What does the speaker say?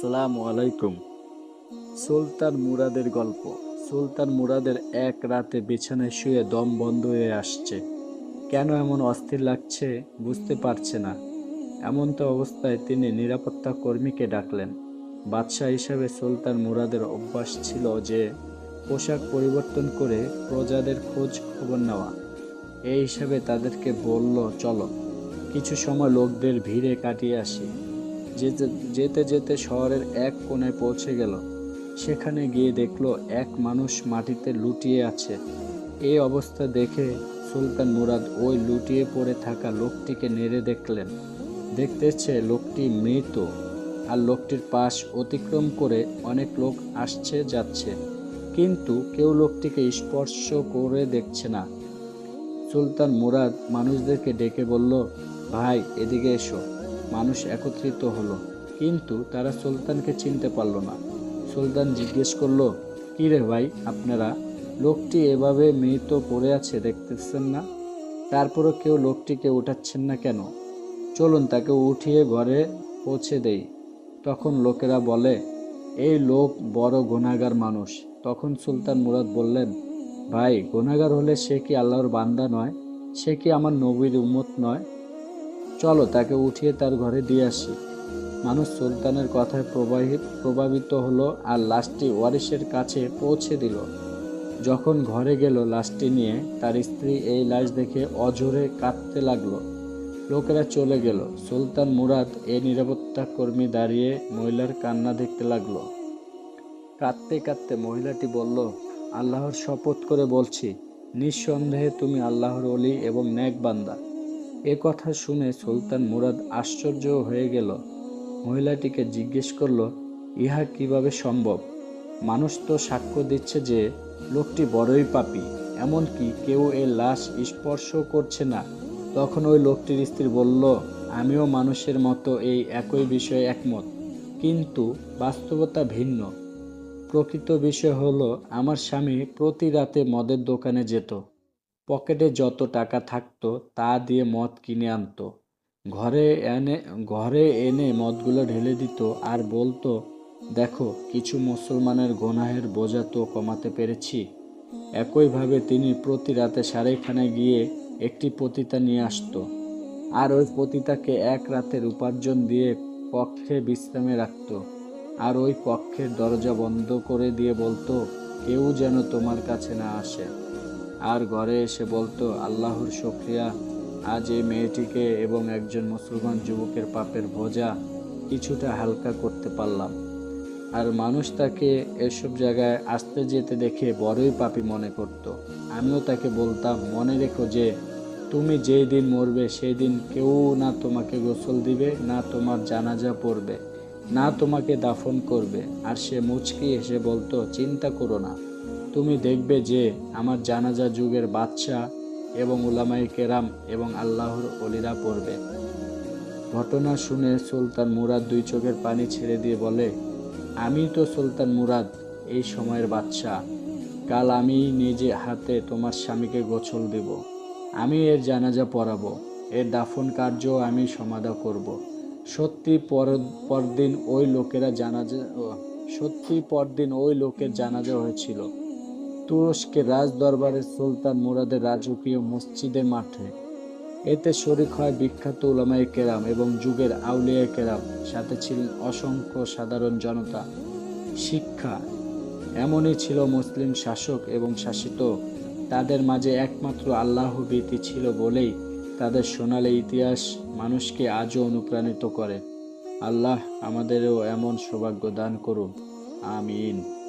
আসসালামু আলাইকুম। সুলতান মুরাদের গল্প। সুলতান মুরাদের এক রাতে বিছানায় শুয়ে দম বন্ধ হয়ে আসছে। কেন এমন অস্থির লাগছে বুঝতে পারছে না। এমন তো অবস্থায় তিনি নিরাপত্তা কর্মীকে ডাকলেন। বাদশাহ হিসাবে সুলতান মুরাদের অভ্যাস ছিল যে, পোশাক পরিবর্তন করে প্রজাদের খোঁজ খবর নেওয়া। এই হিসাবে তাদেরকে বলল, চলো, কিছু সময় লোকদের ভিড়ে কাটিয়ে আসি। যেতে যেতে যেতে শহরের এক কোণায় পৌঁছে গেল। সেখানে গিয়ে দেখল এক মানুষ মাটিতে লুটিয়ে আছে। এই অবস্থা দেখে সুলতান মুরাদ ওই লুটিয়ে পড়ে থাকা লোকটিকে নেড়ে দেখলেন। দেখতেছে লোকটি মৃত আর লোকটির পাশ অতিক্রম করে অনেক লোক আসছে, যাচ্ছে। কিন্তু কেউ লোকটিকে স্পর্শ করে দেখছে না। সুলতান মুরাদ মানুষদেরকে ডেকে বলল, ভাই, এদিকে এসো। মানুষ একত্রিত হলো। কিন্তু তারা সুলতানকে চিনতে পারল না। সুলতান জিজ্ঞেস করল, কি রে ভাই, আপনারা লোকটি এভাবে মৃত পড়ে আছে দেখতেছেন না? তারপরও কেউ লোকটিকে উঠাচ্ছেন না কেন? চলুন তাকে উঠিয়ে ঘরে পৌঁছে দেই। তখন লোকেরা বলে, এই লোক বড় গোনাগার মানুষ। তখন সুলতান মুরাদ বললেন, ভাই গোনাগার হলে সে কি আল্লাহর বান্দা নয়? সে কি আমার নবীর উম্মত নয়? চলো, তাকে উঠিয়ে তার ঘরে দিয়ে আসি। মানুষ সুলতানের কথায় প্রবাহিত প্রভাবিত হলো আর লাশটি ওয়ারিসের কাছে পৌঁছে দিল। যখন ঘরে গেল লাশটি নিয়ে, তার স্ত্রী এই লাশ দেখে অঝরে কাঁদতে লাগল। লোকেরা চলে গেল। সুলতান মুরাদ এই নিরাপত্তা কর্মী দাঁড়িয়ে মহিলার কান্না দেখতে লাগল। কাঁদতে কাঁদতে মহিলাটি বলল, আল্লাহর শপথ করে বলছি, নিঃসন্দেহে তুমি আল্লাহর অলি এবং ন্যাক বান্দা। এ কথা শুনে সুলতান মুরাদ আশ্চর্য হয়ে গেল। মহিলাটিকে জিজ্ঞেস করল, ইহা কীভাবে সম্ভব? মানুষ তো সাক্ষ্য দিচ্ছে যে লোকটি বড়ই পাপী, এমনকি কেউ এ লাশ স্পর্শ করছে না। তখন ওই লোকটির স্ত্রী বলল, আমিও মানুষের মতো এই একই বিষয়ে একমত, কিন্তু বাস্তবতা ভিন্ন। প্রকৃত বিষয় হলো, আমার স্বামী প্রতি রাতে মদের দোকানে যেত। পকেটে যত টাকা থাকতো, তা দিয়ে মদ কিনে আনতো। ঘরে এনে ঘরে এনে মদগুলো ঢেলে দিত আর বলতো, দেখো, কিছু মুসলমানের গোনাহের বোঝা তো কমাতে পেরেছি। একইভাবে তিনি প্রতি রাতে সারেখানায় গিয়ে একটি পতিতা নিয়ে আসতো। আর ওই পতিতাকে এক রাতের উপার্জন দিয়ে কক্ষে বিশ্রামে রাখত। আর ওই কক্ষের দরজা বন্ধ করে দিয়ে বলতো, কেউ যেন তোমার কাছে না আসে। আর ঘরে এসে বলতো, আল্লাহর শুক্রিয়া। আজ এই মেয়েটিকে এবং একজন মুসলমান যুবকের পাপের বোঝা কিছুটা হালকা করতে পারলাম। আর মানুষ তাকে এসব জায়গায় আসতে যেতে দেখে বড়ই পাপী মনে করত। আমিও তাকে বলতাম, মনে রেখো যে, তুমি যেই দিন মরবে, সেই দিন কেউ না তোমাকে গোসল দিবে, না তোমার জানাজা পড়বে, না তোমাকে দাফন করবে। আর সে মুচকি এসে বলতো, চিন্তা করো না। তুমি দেখবে যে আমার জানাজা যুগের বাদশাহ এবং উলামাই কেরাম এবং আল্লাহর অলিরা পড়বে। ঘটনা শুনে সুলতান মুরাদ দুই চোখের পানি ছেড়ে দিয়ে বলে, আমি তো সুলতান মুরাদ, এই সময়ের বাদশাহ। কাল আমি নিজে হাতে তোমার স্বামীকে গোছল দেব। আমি এর জানাজা পড়াবো। এর দাফন কার্য আমি সমাধা করব। সত্যি পর, পরদিন ওই লোকেরা জানাজা সত্যি পরদিন ওই লোকের জানাজা হয়েছিল। তুরস্কের রাজ দরবারের সুলতান মুরাদের রাজকীয় মসজিদের মাঠে। এতে শরিক হয় বিখ্যাত উলামায়ে কেরাম এবং যুগের আউলিয়া কেরাম। সাথে ছিলেন অসংখ্য সাধারণ জনতা, শিক্ষা, এমনই ছিল মুসলিম শাসক এবং শাসিত। তাদের মাঝে একমাত্র আল্লাহ ভীতি ছিল বলেই তাদের সোনালী ইতিহাস মানুষকে আজও অনুপ্রাণিত করে। আল্লাহ আমাদেরও এমন সৌভাগ্য দান করুন। আমিন।